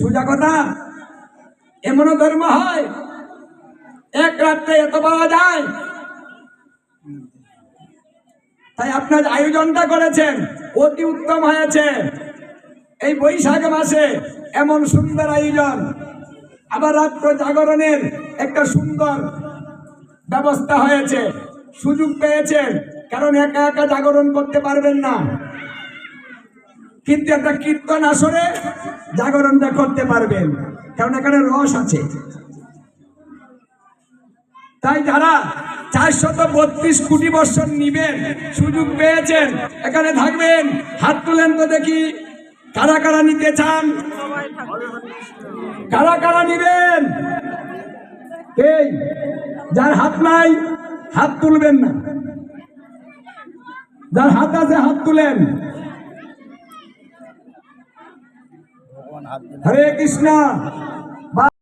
সোজা কথা, এমনও ধর্ম হয়, এক রাত্রে এত পাওয়া যায়। তাই আপনার আয়োজনটা করেছেন, অতি উত্তম হয়েছে। এই বৈশাখ মাসে এমন সুন্দর আয়োজন, আবার রাত্র জাগরণের একটা সুন্দর ব্যবস্থা হয়েছে, সুযোগ পেয়েছেন, কারণ একা একা জাগরণ করতে পারবেন না। কিন্তু একটা কীর্তন আসরে জাগরণটা করতে পারবেন, কারণ এখানে রস আছে। তাই যারা চারশত বত্রিশ কোটি বছর নিবেন, সুযোগ পেয়েছেন, এখানে থাকবেন। হাত তুলেন তো দেখি, কারা কারা নিতে চান? কারা কারা নিবেন? এই, যার হাত নাই, হাত তুলবেন না। যার হাত আছে, হাত তুলেন। हरे कृष्णा।